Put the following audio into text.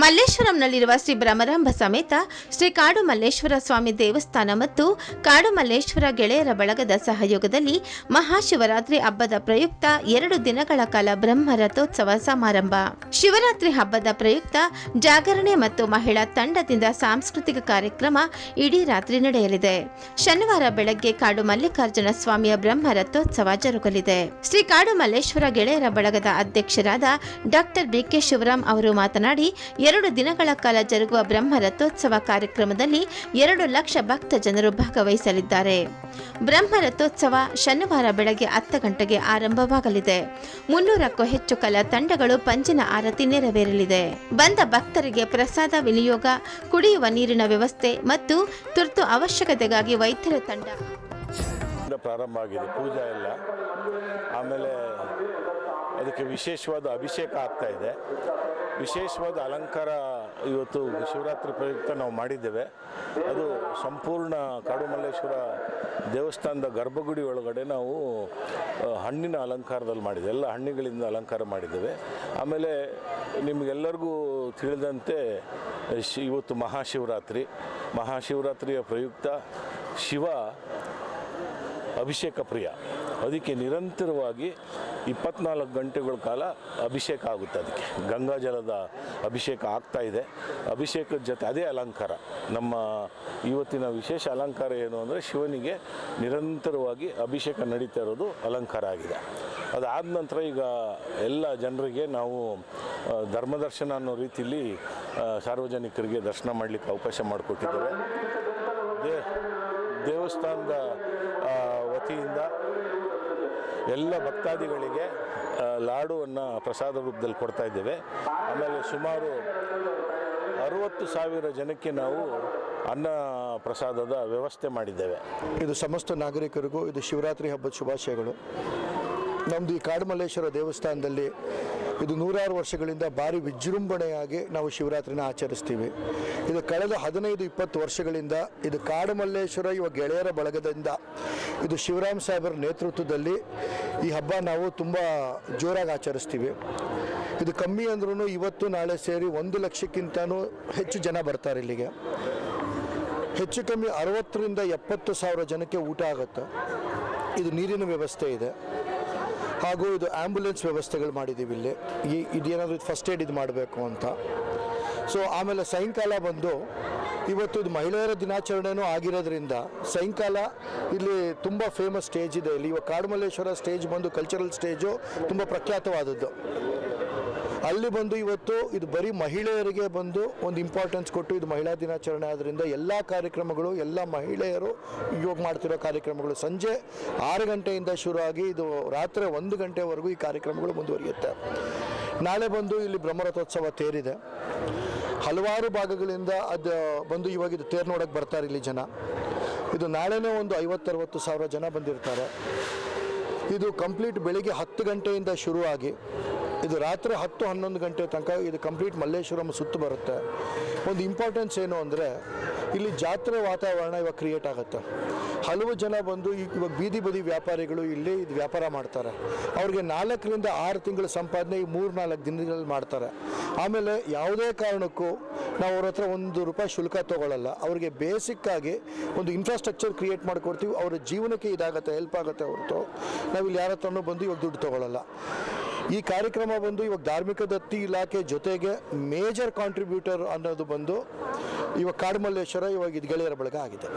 ಮಲ್ಲೇಶ್ವರಂನಲ್ಲಿರುವ ಶ್ರೀ ಬ್ರಹ್ಮರಂಭ ಸಮೇತ ಶ್ರೀ ಕಾಡು ಮಲ್ಲೇಶ್ವರ ಸ್ವಾಮಿ ದೇವಸ್ಥಾನ ಮತ್ತು ಕಾಡು ಮಲ್ಲೇಶ್ವರ ಗೆಳೆಯರ ಬಳಗದ ಸಹಯೋಗದಲ್ಲಿ ಮಹಾಶಿವರಾತ್ರಿ ಹಬ್ಬದ ಪ್ರಯುಕ್ತ ಎರಡು ದಿನಗಳ ಕಾಲ ಬ್ರಹ್ಮ ರಥೋತ್ಸವ ಸಮಾರಂಭ. ಶಿವರಾತ್ರಿ ಹಬ್ಬದ ಪ್ರಯುಕ್ತ ಜಾಗರಣೆ ಮತ್ತು ಮಹಿಳಾ ತಂಡದಿಂದ ಸಾಂಸ್ಕೃತಿಕ ಕಾರ್ಯಕ್ರಮ ಇಡೀ ರಾತ್ರಿ ನಡೆಯಲಿದೆ. ಶನಿವಾರ ಬೆಳಗ್ಗೆ ಕಾಡು ಮಲ್ಲಿಕಾರ್ಜುನ ಸ್ವಾಮಿಯ ಬ್ರಹ್ಮ ರಥೋತ್ಸವ ಜರುಗಲಿದೆ. ಶ್ರೀ ಕಾಡು ಮಲ್ಲೇಶ್ವರ ಗೆಳೆಯರ ಬಳಗದ ಅಧ್ಯಕ್ಷರಾದ ಡಾಕ್ಟರ್ ಬಿಕೆ ಶಿವರಾಮ್ ಅವರು ಮಾತನಾಡಿ ಎರಡು ದಿನಗಳ ಕಾಲ ಜರುಗುವ ಬ್ರಹ್ಮ ರಥೋತ್ಸವ ಕಾರ್ಯಕ್ರಮದಲ್ಲಿ ಎರಡು ಲಕ್ಷ ಭಕ್ತ ಜನರು ಭಾಗವಹಿಸಲಿದ್ದಾರೆ. ಬ್ರಹ್ಮ ರಥೋತ್ಸವ ಶನಿವಾರ ಬೆಳಗ್ಗೆ ಹತ್ತು ಗಂಟೆಗೆ ಆರಂಭವಾಗಲಿದೆ. ಮುನ್ನೂರಕ್ಕೂ ಹೆಚ್ಚು ಕಲಾ ತಂಡಗಳು ಪಂಜಿನ ಆರತಿ ನೆರವೇರಲಿದೆ. ಬಂದ ಭಕ್ತರಿಗೆ ಪ್ರಸಾದ ವಿನಿಯೋಗ, ಕುಡಿಯುವ ನೀರಿನ ವ್ಯವಸ್ಥೆ ಮತ್ತು ತುರ್ತು ಅವಶ್ಯಕತೆಗಾಗಿ ವೈದ್ಯರ ತಂಡ ಪ್ರಾರಂಭ ಆಗಿದೆ. ಪೂಜಾ ಎಲ್ಲ. ಆಮೇಲೆ ಅದಕ್ಕೆ ವಿಶೇಷವಾದ ಅಭಿಷೇಕ ಆಗ್ತಾ ಇದೆ. ವಿಶೇಷವಾದ ಅಲಂಕಾರ ಇವತ್ತು ಶಿವರಾತ್ರಿ ಪ್ರಯುಕ್ತ ನಾವು ಮಾಡಿದ್ದೇವೆ. ಅದು ಸಂಪೂರ್ಣ ಕಾಡುಮಲ್ಲೇಶ್ವರ ದೇವಸ್ಥಾನದ ಗರ್ಭಗುಡಿ ಒಳಗಡೆ ನಾವು ಹಣ್ಣಿನ ಅಲಂಕಾರದಲ್ಲಿ ಮಾಡಿದ್ದೇವೆ. ಎಲ್ಲ ಹಣ್ಣುಗಳಿಂದ ಅಲಂಕಾರ ಮಾಡಿದ್ದೇವೆ. ಆಮೇಲೆ ನಿಮಗೆಲ್ಲರಿಗೂ ತಿಳಿದಂತೆ ಇವತ್ತು ಮಹಾಶಿವರಾತ್ರಿ. ಮಹಾಶಿವರಾತ್ರಿಯ ಪ್ರಯುಕ್ತ ಶಿವ ಅಭಿಷೇಕ ಪ್ರಿಯ. ಅದಕ್ಕೆ ನಿರಂತರವಾಗಿ ಇಪ್ಪತ್ನಾಲ್ಕು ಗಂಟೆಗಳ ಕಾಲ ಅಭಿಷೇಕ ಆಗುತ್ತೆ ಅದಕ್ಕೆ. ಗಂಗಾಜಲದ ಅಭಿಷೇಕ ಆಗ್ತಾ ಇದೆ. ಅಭಿಷೇಕದ ಜೊತೆ ಅದೇ ಅಲಂಕಾರ. ನಮ್ಮ ಇವತ್ತಿನ ವಿಶೇಷ ಅಲಂಕಾರ ಏನು ಅಂದರೆ ಶಿವನಿಗೆ ನಿರಂತರವಾಗಿ ಅಭಿಷೇಕ ನಡೀತಾ ಇರೋದು ಅಲಂಕಾರ ಆಗಿದೆ. ಅದಾದ ನಂತರ ಈಗ ಎಲ್ಲ ಜನರಿಗೆ ನಾವು ಧರ್ಮದರ್ಶನ ಅನ್ನೋ ರೀತಿಯಲ್ಲಿ ಸಾರ್ವಜನಿಕರಿಗೆ ದರ್ಶನ ಮಾಡಲಿಕ್ಕೆ ಅವಕಾಶ ಮಾಡಿಕೊಟ್ಟಿದ್ದೇವೆ. ದೇವಸ್ಥಾನದ ವತಿಯಿಂದ ಎಲ್ಲ ಭಕ್ತಾದಿಗಳಿಗೆ ಲಾಡುವನ್ನು ಪ್ರಸಾದ ರೂಪದಲ್ಲಿ ಕೊಡ್ತಾ ಇದ್ದೇವೆ. ಆಮೇಲೆ ಸುಮಾರು ಅರುವತ್ತು ಸಾವಿರ ಜನಕ್ಕೆ ನಾವು ಅನ್ನ ಪ್ರಸಾದದ ವ್ಯವಸ್ಥೆ ಮಾಡಿದ್ದೇವೆ. ಇದು ಸಮಸ್ತ ನಾಗರಿಕರಿಗೂ ಇದು ಶಿವರಾತ್ರಿ ಹಬ್ಬದ ಶುಭಾಶಯಗಳು. ನಮ್ಮದು ಈ ಕಾಡುಮಲ್ಲೇಶ್ವರ ದೇವಸ್ಥಾನದಲ್ಲಿ ಇದು ನೂರಾರು ವರ್ಷಗಳಿಂದ ಭಾರಿ ವಿಜೃಂಭಣೆಯಾಗಿ ನಾವು ಶಿವರಾತ್ರಿನ ಆಚರಿಸ್ತೀವಿ. ಇದು ಕಳೆದ ಹದಿನೈದು, ಇಪ್ಪತ್ತು ವರ್ಷಗಳಿಂದ ಇದು ಕಾಡುಮಲ್ಲೇಶ್ವರ ಇವ ಗೆಳೆಯರ ಬಳಗದಿಂದ ಇದು ಶಿವರಾಮ್ ಸಾಹೇಬರ ನೇತೃತ್ವದಲ್ಲಿ ಈ ಹಬ್ಬ ನಾವು ತುಂಬ ಜೋರಾಗಿ ಆಚರಿಸ್ತೀವಿ. ಇದು ಕಮ್ಮಿ ಅಂದ್ರೂ ಇವತ್ತು ನಾಳೆ ಸೇರಿ ಒಂದು ಲಕ್ಷಕ್ಕಿಂತನೂ ಹೆಚ್ಚು ಜನ ಬರ್ತಾರೆ ಇಲ್ಲಿಗೆ. ಹೆಚ್ಚು ಕಮ್ಮಿ ಅರವತ್ತರಿಂದ ಎಪ್ಪತ್ತು ಸಾವಿರ ಜನಕ್ಕೆ ಊಟ ಆಗುತ್ತೆ. ಇದು ನೀರಿನ ವ್ಯವಸ್ಥೆ ಇದೆ. ಹಾಗೂ ಇದು ಆ್ಯಂಬುಲೆನ್ಸ್ ವ್ಯವಸ್ಥೆಗಳು ಮಾಡಿದ್ದೀವಿ ಇಲ್ಲಿ. ಈ ಇದೇನಾದರೂ ಇದು ಫಸ್ಟ್ ಏಡ್ ಇದು ಮಾಡಬೇಕು ಅಂತ. ಸೊ ಆಮೇಲೆ ಸಾಯಂಕಾಲ ಬಂದು ಇವತ್ತು ಇದು ಮಹಿಳೆಯರ ದಿನಾಚರಣೆನೂ ಆಗಿರೋದ್ರಿಂದ ಸಾಯಂಕಾಲ ಇಲ್ಲಿ ತುಂಬ ಫೇಮಸ್ ಸ್ಟೇಜ್ ಇದೆ. ಇಲ್ಲಿ ಇವಾಗ ಕಾಡುಮಲ್ಲೇಶ್ವರ ಸ್ಟೇಜ್ ಬಂದು ಕಲ್ಚರಲ್ ಸ್ಟೇಜು ತುಂಬ ಪ್ರಖ್ಯಾತವಾದದ್ದು. ಅಲ್ಲಿ ಬಂದು ಇವತ್ತು ಇದು ಬರೀ ಮಹಿಳೆಯರಿಗೆ ಬಂದು ಒಂದು ಇಂಪಾರ್ಟೆನ್ಸ್ ಕೊಟ್ಟು ಇದು ಮಹಿಳಾ ದಿನಾಚರಣೆ ಆದ್ದರಿಂದ ಎಲ್ಲ ಕಾರ್ಯಕ್ರಮಗಳು, ಎಲ್ಲ ಮಹಿಳೆಯರು ಯೋಗ ಮಾಡ್ತಿರೋ ಕಾರ್ಯಕ್ರಮಗಳು ಸಂಜೆ ಆರು ಗಂಟೆಯಿಂದ ಶುರುವಾಗಿ ಇದು ರಾತ್ರಿ ಒಂದು ಗಂಟೆವರೆಗೂ ಈ ಕಾರ್ಯಕ್ರಮಗಳು ಮುಂದುವರಿಯುತ್ತೆ. ನಾಳೆ ಬಂದು ಇಲ್ಲಿ ಬ್ರಹ್ಮರಥೋತ್ಸವ ತೇರಿದೆ. ಹಲವಾರು ಭಾಗಗಳಿಂದ ಅದು ಬಂದು ಇವಾಗ ಇದು ತೇರು ನೋಡೋಕ್ಕೆ ಬರ್ತಾರೆ ಇಲ್ಲಿ ಜನ. ಇದು ನಾಳೆನೇ ಒಂದು ಐವತ್ತರವತ್ತು ಸಾವಿರ ಜನ ಬಂದಿರ್ತಾರೆ. ಇದು ಕಂಪ್ಲೀಟ್ ಬೆಳಿಗ್ಗೆ ಹತ್ತು ಗಂಟೆಯಿಂದ ಶುರುವಾಗಿ ಇದು ರಾತ್ರಿ ಹತ್ತು ಹನ್ನೊಂದು ಗಂಟೆ ತನಕ ಇದು ಕಂಪ್ಲೀಟ್ ಮಲ್ಲೇಶ್ವರಂ ಸುತ್ತು ಬರುತ್ತೆ. ಒಂದು ಇಂಪಾರ್ಟೆನ್ಸ್ ಏನು ಅಂದರೆ, ಇಲ್ಲಿ ಜಾತ್ರೆ ವಾತಾವರಣ ಇವಾಗ ಕ್ರಿಯೇಟ್ ಆಗುತ್ತೆ. ಹಲವು ಜನ ಬಂದು ಇವಾಗ ಬೀದಿ ಬದಿ ವ್ಯಾಪಾರಿಗಳು ಇಲ್ಲಿ ಇದು ವ್ಯಾಪಾರ ಮಾಡ್ತಾರೆ. ಅವ್ರಿಗೆ ನಾಲ್ಕರಿಂದ ಆರು ತಿಂಗಳ ಸಂಪಾದನೆ ಈ ಮೂರು ನಾಲ್ಕು ದಿನಗಳಲ್ಲಿ ಮಾಡ್ತಾರೆ. ಆಮೇಲೆ ಯಾವುದೇ ಕಾರಣಕ್ಕೂ ನಾವು ಅವ್ರ ಹತ್ರ ಒಂದು ರೂಪಾಯಿ ಶುಲ್ಕ ತೊಗೊಳ್ಳಲ್ಲ ಅವ್ರಿಗೆ ಬೇಸಿಕ್ಕಾಗಿ ಒಂದು ಇನ್ಫ್ರಾಸ್ಟ್ರಕ್ಚರ್ ಕ್ರಿಯೇಟ್ ಮಾಡಿಕೊಡ್ತೀವಿ. ಅವರ ಜೀವನಕ್ಕೆ ಇದಾಗುತ್ತೆ ಹೆಲ್ಪ್ ಆಗುತ್ತೆ ಹೊರತು. ನಾವು ಇಲ್ಲಿ ಯಾರ ಹತ್ರನೂ ಬಂದು ಇವಾಗ ದುಡ್ಡು ತಗೊಳ್ಳಲ್ಲ ಈ ಕಾರ್ಯಕ್ರಮ ಬಂದು ಇವಾಗ ಧಾರ್ಮಿಕ ದತ್ತಿ ಇಲಾಖೆ ಜೊತೆಗೆ ಮೇಜರ್ ಕಾಂಟ್ರಿಬ್ಯೂಟರ್ ಅನ್ನೋದು ಬಂದು ಇವಾಗ ಕಾಡುಮಲ್ಲೇಶ್ವರ ಇವಾಗ ಇದು ಗೆಳೆಯರ ಬಳಗ ಆಗಿದೆ.